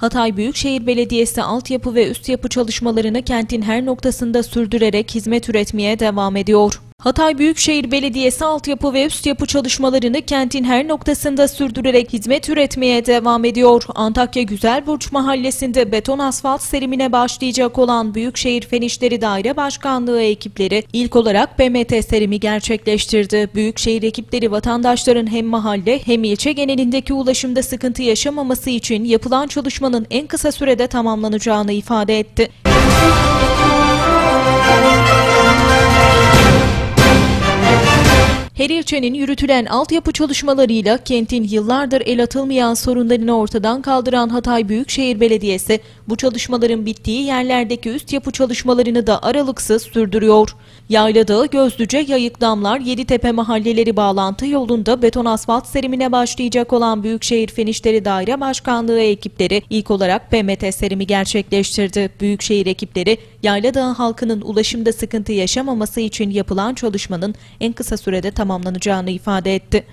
Hatay Büyükşehir Belediyesi altyapı ve üst yapı çalışmalarını kentin her noktasında sürdürerek hizmet üretmeye devam ediyor. Hatay Büyükşehir Belediyesi altyapı ve üst yapı çalışmalarını kentin her noktasında sürdürerek hizmet üretmeye devam ediyor. Antakya Güzelburç Mahallesi'nde beton asfalt serimine başlayacak olan Büyükşehir Fen İşleri Daire Başkanlığı ekipleri ilk olarak BMT serimi gerçekleştirdi. Büyükşehir ekipleri vatandaşların hem mahalle hem ilçe genelindeki ulaşımda sıkıntı yaşamaması için yapılan çalışmanın en kısa sürede tamamlanacağını ifade etti. Her ilçenin yürütülen altyapı çalışmalarıyla kentin yıllardır el atılmayan sorunlarını ortadan kaldıran Hatay Büyükşehir Belediyesi bu çalışmaların bittiği yerlerdeki üst yapı çalışmalarını da aralıksız sürdürüyor. Yayladağı, Gözlüce, Yayıkdamlar, Yeditepe mahalleleri bağlantı yolunda beton asfalt serimine başlayacak olan Büyükşehir Fen İşleri Daire Başkanlığı ekipleri ilk olarak PMT serimi gerçekleştirdi. Büyükşehir ekipleri Yayladağ halkının ulaşımda sıkıntı yaşamaması için yapılan çalışmanın en kısa sürede tamamlanacağını ifade etti.